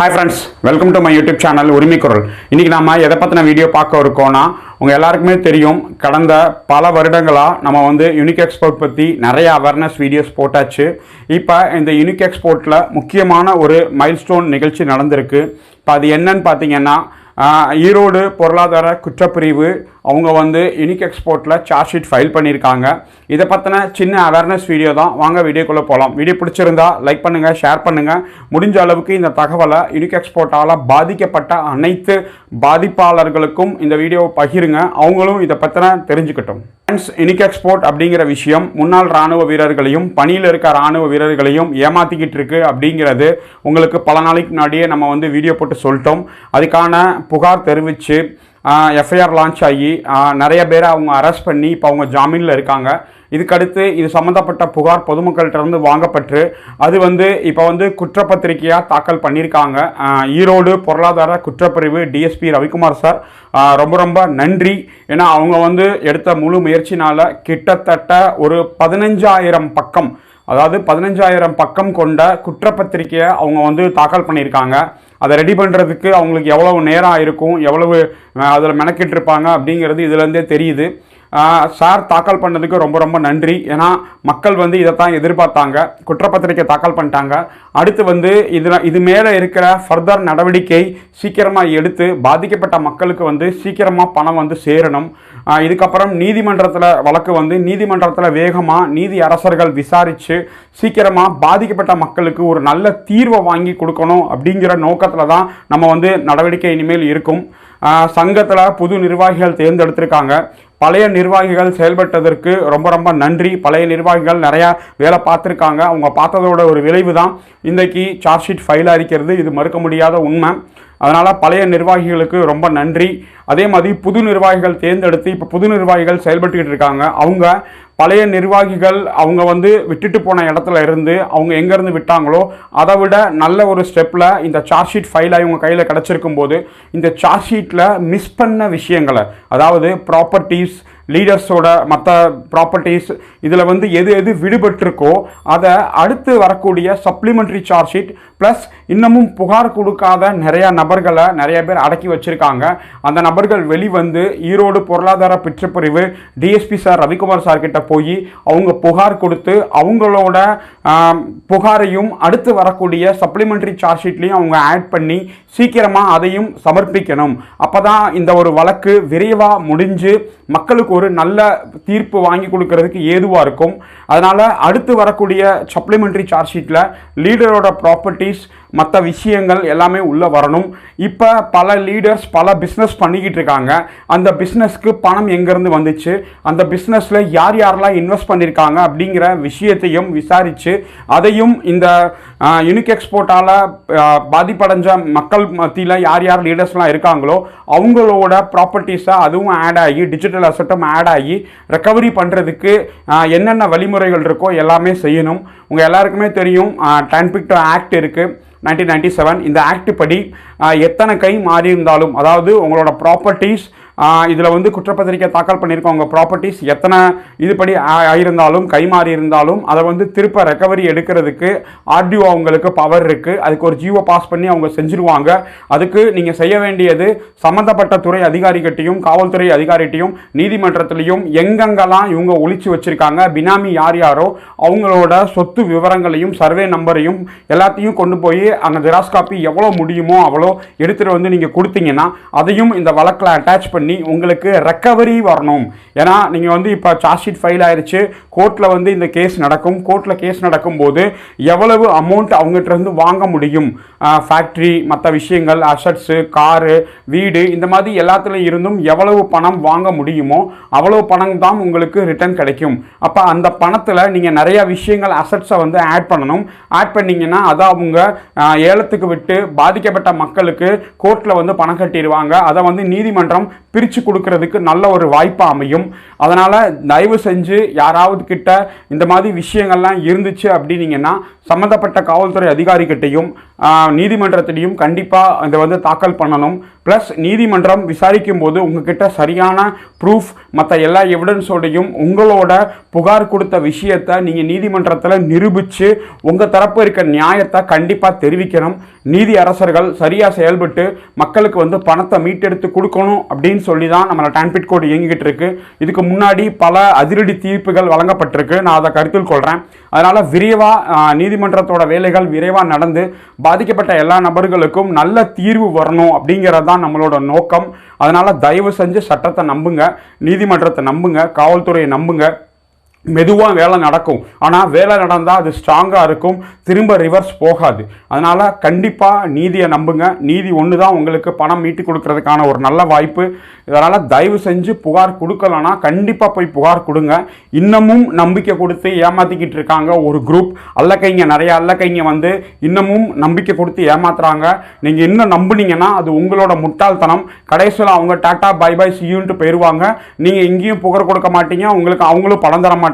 Hi friends welcome to my YouTube channel Urimaikkural இன்றைக்கி நம்ம எதை பற்றின வீடியோ பார்க்க இருக்கோம்னா உங்கள் எல்லாருக்குமே தெரியும் கடந்த பல வருடங்களாக நம்ம வந்து யூனிக் எக்ஸ்போர்ட் பற்றி நிறைய அவேர்னஸ் வீடியோஸ் போட்டாச்சு. இப்போ இந்த யூனிக் எக்ஸ்போர்ட்டில் முக்கியமான ஒரு மைல்ஸ்டோன் நிகழ்ச்சி நடந்திருக்கு. இப்போ அது என்னன்னு பார்த்தீங்கன்னா ஈரோடு பொருளாதார குற்றப்பிரிவு அவங்க வந்து யூனிக் எக்ஸ்போர்ட்டில் சார்ஜ் ஷீட் ஃபைல் பண்ணியிருக்காங்க. இதை பற்றின சின்ன அவேர்னஸ் வீடியோ தான். வாங்க வீடியோக்குள்ளே போகலாம் வீடியோ பிடிச்சிருந்தா லைக் பண்ணுங்கள் ஷேர் பண்ணுங்கள் முடிஞ்ச அளவுக்கு இந்த தகவலை யூனிக் எக்ஸ்போர்ட்டால் பாதிக்கப்பட்ட அனைத்து பாதிப்பாளர்களுக்கும் இந்த வீடியோவை பகிருங்க. அவங்களும் இதை பற்றின தெரிஞ்சுக்கிட்டோம். ஃப்ரெண்ட்ஸ் யூனிக் எக்ஸ்போர்ட் அப்படிங்கிற விஷயம் முன்னாள் ராணுவ வீரர்களையும் பணியில் இருக்க ராணுவ வீரர்களையும் ஏமாத்திக்கிட்டு இருக்கு அப்படிங்கிறது உங்களுக்கு பல நாளைக்கு முன்னாடியே நம்ம வந்து வீடியோ போட்டு சொல்லிட்டோம். அதுக்கான புகார் தெரிவித்து எஃப்ஐஆர் லான்ச் ஆகி நிறைய பேரை அவங்க அரெஸ்ட் பண்ணி இப்போ அவங்க ஜாமீனில் இருக்காங்க. இதுக்கடுத்து இது சம்மந்தப்பட்ட புகார் பொதுமக்கள்கிட்ட இருந்து வாங்கப்பட்டு அது வந்து இப்போ வந்து குற்றப்பத்திரிகையாக தாக்கல் பண்ணியிருக்காங்க ஈரோடு பொருளாதார குற்றப்பிரிவு டிஎஸ்பி ரவிக்குமார் சார் ரொம்ப ரொம்ப நன்றி. ஏன்னா அவங்க வந்து எடுத்த முழு முயற்சினால் கிட்டத்தட்ட ஒரு பதினஞ்சாயிரம் பக்கம் அதாவது பதினஞ்சாயிரம் பக்கம் கொண்ட குற்றப்பத்திரிக்கையை அவங்க வந்து தாக்கல் பண்ணியிருக்காங்க அதை ரெடி பண்ணுறதுக்கு அவங்களுக்கு எவ்வளவு நேரம் ஆயிருக்கும் எவ்வளவு அதில் மெனக்கிட்டு இருப்பாங்க அப்படிங்கிறது இதுலேருந்தே தெரியுது. சார் தாக்கல் பண்ணதுக்கு ரொம்ப ரொம்ப நன்றி. ஏன்னா மக்கள் வந்து இதைத்தான் எதிர்பார்த்தாங்க. குற்றப்பத்திரிக்கை தாக்கல் பண்ணிட்டாங்க. அடுத்து வந்து இதில் இது மேலே இருக்கிற ஃபர்தர் நடவடிக்கை சீக்கிரமாக எடுத்து பாதிக்கப்பட்ட மக்களுக்கு வந்து சீக்கிரமாக பணம் வந்து சேரணும். இதுக்கப்புறம் நீதிமன்றத்தில் வழக்கு வந்து நீதிமன்றத்தில் வேகமாக நீதி அரசர்கள் விசாரித்து சீக்கிரமாக பாதிக்கப்பட்ட மக்களுக்கு ஒரு நல்ல தீர்வை வாங்கி கொடுக்கணும் அப்படிங்கிற நோக்கத்தில் தான் நம்ம வந்து நடவடிக்கை இனிமேல் இருக்கும். சங்கத்தில் புது நிர்வாகிகள் தேர்ந்தெடுத்திருக்காங்க. பழைய நிர்வாகிகள் செயல்பட்டதற்கு ரொம்ப ரொம்ப நன்றி. பழைய நிர்வாகிகள் நிறையா வேலை பார்த்துருக்காங்க. அவங்க பார்த்ததோட ஒரு விளைவு தான் இன்றைக்கி சார்ஜ் ஷீட் ஃபைல் இருக்கிறது. இது மறுக்க முடியாத உண்மை. அதனால் பழைய நிர்வாகிகளுக்கு ரொம்ப நன்றி. அதே மாதிரி புது நிர்வாகிகள் தேர்ந்தெடுத்து இப்போ புது நிர்வாகிகள் செயல்பட்டுக்கிட்டு இருக்காங்க. அவங்க பழைய நிர்வாகிகள் அவங்க வந்து விட்டுட்டு போன இடத்துல இருந்து அவங்க எங்கேருந்து விட்டாங்களோ அதை விட நல்ல ஒரு ஸ்டெப்பில் இந்த சார்ஜ் ஷீட் ஃபைல் ஆகி கையில் கிடச்சிருக்கும் போது இந்த சார்ஜ் ஷீட்டில் மிஸ் பண்ண விஷயங்களை அதாவது ப்ராப்பர்ட்டிஸ் லீடர்ஸோட மற்ற ப்ராப்பர்ட்டிஸ் இதில் வந்து எது எது விடுபட்டிருக்கோ அதை அடுத்து வரக்கூடிய சப்ளிமெண்ட்ரி சார்ஜ் ஷீட் ப்ளஸ் இன்னமும் புகார் கொடுக்காத நிறைய நபர்களை நிறைய பேர் அடக்கி வச்சுருக்காங்க. அந்த நபர்கள் வெளிவந்து ஈரோடு பொருளாதார பிற்றுப்பிரிவு டிஎஸ்பி சார் ரவிக்குமார் சார் கிட்ட போய் அவங்க புகார் கொடுத்து அவங்களோட புகாரையும் அடுத்து வரக்கூடிய சப்ளிமெண்ட்ரி சார்ஜ் ஷீட்லேயும் அவங்க ஆட் பண்ணி சீக்கிரமாக அதையும் சமர்ப்பிக்கணும். அப்போ தான் இந்த ஒரு வழக்கு விரைவாக முடிஞ்சு மக்களுக்கு ஒரு நல்ல தீர்ப்பு வாங்கி கொடுக்கறதுக்கு ஏதுவாக இருக்கும். அதனால் அடுத்து வரக்கூடிய சப்ளிமெண்ட்ரி சார்ஜ் ஷீட்டில் லீடரோட ப்ராப்பர்ட்டிஸ் மற்ற விஷயங்கள் எல்லாமே உள்ளே வரணும். இப்போ பல லீடர்ஸ் பல பிஸ்னஸ் பண்ணிக்கிட்டு இருக்காங்க. அந்த பிஸ்னஸ்க்கு பணம் எங்கேருந்து வந்துச்சு? அந்த பிஸ்னஸில் யார் யாரெல்லாம் இன்வெஸ்ட் பண்ணியிருக்காங்க அப்படிங்கிற விஷயத்தையும் விசாரித்து அதையும் இந்த யூனிக் எக்ஸ்போர்ட்டால் பாதிப்படைஞ்ச மக்கள் மத்தியில் யார் யார் லீடர்ஸ்லாம் இருக்காங்களோ அவங்களோட ப்ராப்பர்ட்டிஸை அதுவும் ஆட் ஆகி டிஜிட்டல் அசட்டும் ஆட் ஆகி ரெக்கவரி பண்ணுறதுக்கு என்னென்ன வழிமுறைகள் இருக்கோ எல்லாமே செய்யணும். உங்கள் எல்லாருக்குமே தெரியும் டான்பிக்டோ ஆக்ட் இருக்குது நைன்டீன் நைன்டி செவன் இந்த ஆக்ட் படி எத்தனை கை மாறி இருந்தாலும் அதாவது உங்களோட ப்ராப்பர்ட்டிஸ் இதில் வந்து குற்றப்பத்திரிக்கை தாக்கல் பண்ணியிருக்கவங்க ப்ராப்பர்ட்டிஸ் எத்தனை இதுபடி ஆ- ஆயிருந்தாலும் கைமாறி இருந்தாலும் அதை வந்து திருப்ப ரெக்கவரி எடுக்கிறதுக்கு ஆர்டிஓ அவங்களுக்கு பவர் இருக்குது அதுக்கு ஒரு ஜியோ பாஸ் பண்ணி அவங்க செஞ்சுருவாங்க. அதுக்கு நீங்கள் செய்ய வேண்டியது சம்மந்தப்பட்ட துறை அதிகாரிகிட்டையும் காவல்துறை அதிகாரிகிட்டையும் நீதிமன்றத்திலையும் எங்கெங்கெல்லாம் இவங்க ஒழிச்சு வச்சுருக்காங்க பினாமி யார் யாரோ அவங்களோட சொத்து விவரங்களையும் சர்வே நம்பரையும் எல்லாத்தையும் கொண்டு போய் அந்த ஜெராக்ஸ் காப்பி எவ்வளோ முடியுமோ அவ்வளோ எடுத்துகிட்டு வந்து நீங்கள் கொடுத்தீங்கன்னா அதையும் இந்த வழக்கில் அட்டாச் பண்ணி உங்களுக்கு ரெக்கவரி வரணும். ஏன்னா நீங்கள் வந்து இப்போ சார்ஜ் ஷீட் ஃபைல் ஆயிடுச்சு கோர்ட்டில் வந்து இந்த கேஸ் நடக்கும். கோர்ட்டில் கேஸ் நடக்கும்போது எவ்வளவு அமௌண்ட் அவங்ககிட்ட இருந்து வாங்க முடியும்? ஃபேக்ட்ரி மற்ற விஷயங்கள் அசட்ஸு காரு வீடு இந்த மாதிரி எல்லாத்துலேயும் இருந்தும் எவ்வளவு பணம் வாங்க முடியுமோ அவ்வளோ பணம் தான் உங்களுக்கு ரிட்டர்ன் கிடைக்கும். அப்போ அந்த பணத்தில் நீங்கள் நிறைய விஷயங்கள் அசட்ஸை வந்து ஆட் பண்ணணும். ஆட் பண்ணிங்கன்னா அதை அவங்க ஏலத்துக்கு விட்டு பாதிக்கப்பட்ட மக்களுக்கு கோர்ட்டில் வந்து பணம் கட்டிடுவாங்க. அதை வந்து நீதிமன்றம் பிரித்து கொடுக்கறதுக்கு நல்ல ஒரு வாய்ப்பாக அமையும். அதனால் தயவு செஞ்சு யாராவது கிட்ட இந்த மாதிரி விஷயங்கள்லாம் இருந்துச்சு அப்படின்னீங்கன்னா சம்மந்தப்பட்ட காவல்துறை அதிகாரிகிட்டையும் நீதிமன்றத்திலையும் கண்டிப்பாக இதை வந்து தாக்கல் பண்ணணும். ப்ளஸ் நீதிமன்றம் விசாரிக்கும் போது உங்ககிட்ட சரியான ப்ரூஃப் மற்ற எல்லா எவிடன்ஸோடையும் உங்களோட புகார் கொடுத்த விஷயத்தை நீங்கள் நீதிமன்றத்தில் நிரூபித்து உங்கள் தரப்பு இருக்க நியாயத்தை கண்டிப்பாக தெரிவிக்கணும். நீதி அரசர்கள் சரியாக செயல்பட்டு மக்களுக்கு வந்து பணத்தை மீட்டெடுத்து கொடுக்கணும் அப்படின்னு சொல்லி தான் நம்மளை டான்பிட் கோட் இயங்கிக்கிட்டு இருக்கு. இதுக்கு முன்னாடி பல அதிரடி தீர்ப்புகள் வழங்கப்பட்டிருக்கு. நான் அதை கருத்தில் கொள்கிறேன் அதனால் விரைவாக நீதிமன்றத்தோட வேலைகள் விரைவாக நடந்து பாதிக்கப்பட்ட எல்லா நபர்களுக்கும் நல்ல தீர்வு வரணும் அப்படிங்கிறது தான் நம்மளோட நோக்கம். அதனால் தயவு செஞ்சு சட்டத்தை நம்புங்க நீதிமன்றத்தை நம்புங்க காவல்துறையை நம்புங்க. மெதுவாக வேலை நடக்கும். ஆனால் வேலை நடந்தால் அது ஸ்ட்ராங்காக இருக்கும். திரும்ப ரிவர்ஸ் போகாது. அதனால் கண்டிப்பாக நீதியை நம்புங்க. நீதி ஒன்று தான் உங்களுக்கு பணம் மீட்டு கொடுக்கறதுக்கான ஒரு நல்ல வாய்ப்பு. இதனால் தயவு செஞ்சு புகார் கொடுக்கலன்னா கண்டிப்பாக போய் புகார் கொடுங்க. இன்னமும் நம்பிக்கை கொடுத்து ஏமாற்றிக்கிட்டு இருக்காங்க ஒரு குரூப் அல்லக்கைங்க நிறைய அல்லக்கைங்க வந்து இன்னமும் நம்பிக்கை கொடுத்து ஏமாத்துறாங்க. நீங்கள் இன்னும் நம்புனீங்கன்னா அது உங்களோட முட்டாள்தனம். கடைசியில் அவங்க டாட்டா பை பை சியூன்ட்டு போயிடுவாங்க நீங்கள் எங்கேயும் புகார் கொடுக்க மாட்டீங்க. உங்களுக்கு அவங்களும் பணம் தர மாட்டாங்க.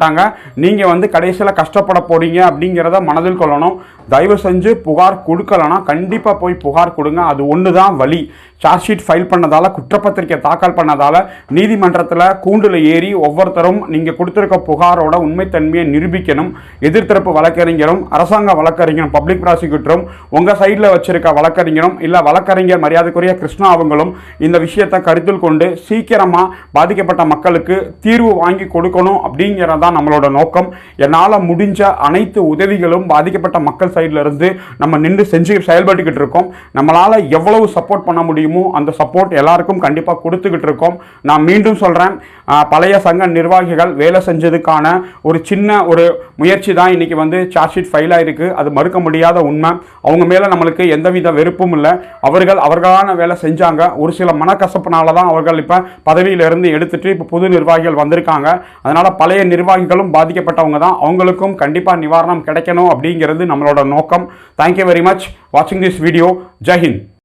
நீங்கள் வந்து கடைசியில் கஷ்டப்பட போறீங்க அப்படிங்கிறத மனதில் கொள்ளணும். தயவு செஞ்சு புகார் கொடுக்கலனா கண்டிப்பாக போய் புகார் கொடுங்க. அது ஒன்று தான் வழி சார்ஜ் ஷீட் ஃபைல் பண்ணதால் குற்றப்பத்திரிக்கை தாக்கல் பண்ணதால் நீதிமன்றத்தில் கூண்டில் ஏறி ஒவ்வொருத்தரும் நீங்கள் கொடுத்துருக்க புகாரோட உண்மைத்தன்மையை நிரூபிக்கணும். எதிர்த்தரப்பு வழக்கறிஞரும் அரசாங்க வழக்கறிஞரும் பப்ளிக் ப்ராசிக்யூட்டரும் உங்கள் சைடில் வச்சிருக்க வழக்கறிஞரும் இல்லை வழக்கறிஞர் மரியாதைக்குரிய கிருஷ்ணா அவங்களும் இந்த விஷயத்தை கருத்தில் கொண்டு சீக்கிரமாக பாதிக்கப்பட்ட மக்களுக்கு தீர்வு வாங்கி கொடுக்கணும் அப்படிங்கிறது தான் நம்மளோட நோக்கம். என்னால் முடிஞ்ச அனைத்து உதவிகளும் பாதிக்கப்பட்ட மக்கள் சைடில் இருந்து நம்ம நின்று செஞ்சு செயல்பட்டுக்கிட்டு இருக்கோம். நம்மளால் எவ்வளவு சப்போர்ட் பண்ண முடியுமோ அந்த சப்போர்ட் எல்லாருக்கும் கண்டிப்பாக கொடுத்துக்கிட்டு இருக்கோம். நான் மீண்டும் சொல்கிறேன் பழைய சங்க நிர்வாகிகள் வேலை செஞ்சதுக்கான ஒரு சின்ன ஒரு முயற்சி தான் இன்றைக்கி வந்து சார்ஜ் ஷீட் ஃபைல் ஆகிருக்கு அது மறுக்க முடியாத உண்மை. அவங்க மேலே நம்மளுக்கு எந்தவித வெறுப்பும் இல்லை. அவர்கள் அவர்களான வேலை செஞ்சாங்க. ஒரு சில மனக்கசப்புனால தான் அவர்கள் இப்போ பதவியிலிருந்து எடுத்துட்டு இப்போ புது நிர்வாகிகள் வந்திருக்காங்க. அதனால் பழைய நிர்வாகிகளும் பாதிக்கப்பட்டவங்க தான். அவங்களுக்கும் கண்டிப்பாக நிவாரணம் கிடைக்கணும் அப்படிங்கிறது நம்மளோட or no come. Thank you very much watching this video. Jai Hind.